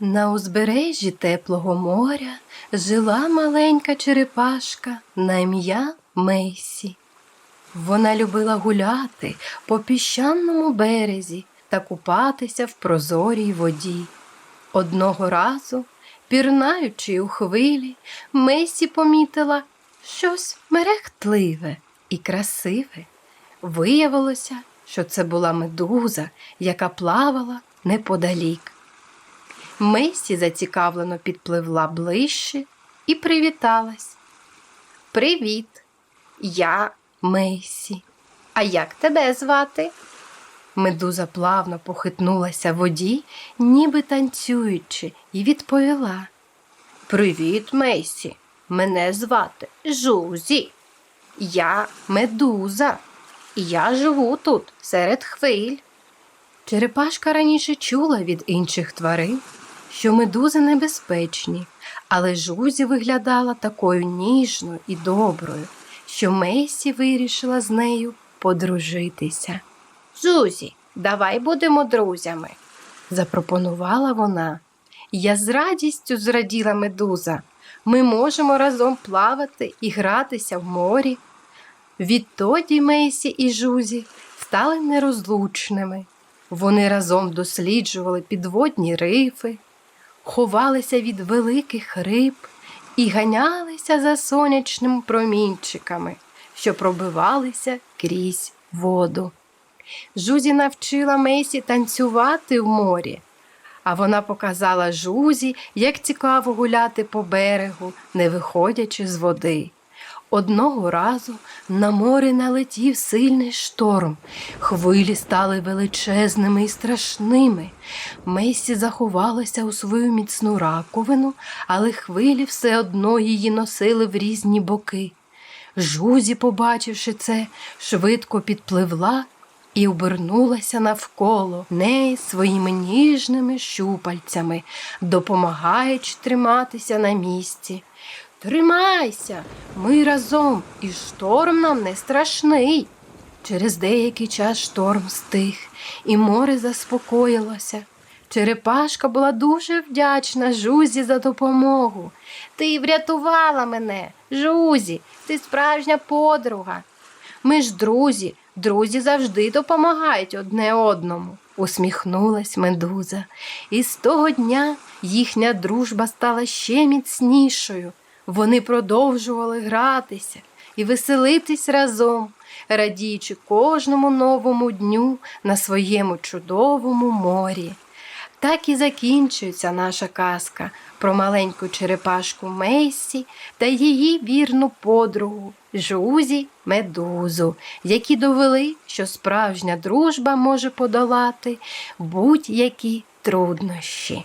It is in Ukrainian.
На узбережжі теплого моря жила маленька черепашка на ім'я Мейсі. Вона любила гуляти по піщаному березі та купатися в прозорій воді. Одного разу, пірнаючи у хвилі, Мейсі помітила щось мерехтливе і красиве. Виявилося, що це була медуза, яка плавала неподалік. Мейсі зацікавлено підпливла ближче і привіталась. Привіт, я Мейсі. А як тебе звати? Медуза плавно похитнулася воді, ніби танцюючи, і відповіла. Привіт, Мейсі. Мене звати Жузі. Я медуза. Я живу тут серед хвиль. Черепашка раніше чула від інших тварин, що медузи небезпечні, але Жузі виглядала такою ніжною і доброю, що Мейсі вирішила з нею подружитися. Жузі, давай будемо друзями, запропонувала вона. Я з радістю зраділа медуза. Ми можемо разом плавати і гратися в морі. Відтоді Мейсі і Жузі стали нерозлучними. Вони разом досліджували підводні рифи, ховалися від великих риб і ганялися за сонячними промінчиками, що пробивалися крізь воду. Жузі навчила Месі танцювати в морі, а вона показала Жузі, як цікаво гуляти по берегу, не виходячи з води. Одного разу на море налетів сильний шторм. Хвилі стали величезними і страшними. Мейсі заховалася у свою міцну раковину, але хвилі все одно її носили в різні боки. Жузі, побачивши це, швидко підпливла і обернулася навколо неї своїми ніжними щупальцями, допомагаючи триматися на місці. Тримайся, ми разом, і шторм нам не страшний. Через деякий час шторм стих, і море заспокоїлося. Черепашка була дуже вдячна Жузі за допомогу. Ти врятувала мене, Жузі, ти справжня подруга. Ми ж друзі, друзі завжди допомагають одне одному, усміхнулась медуза. І з того дня їхня дружба стала ще міцнішою. Вони продовжували гратися і веселитись разом, радіючи кожному новому дню на своєму чудовому морі. Так і закінчується наша казка про маленьку черепашку Мейсі та її вірну подругу Жузі Медузу, які довели, що справжня дружба може подолати будь-які труднощі.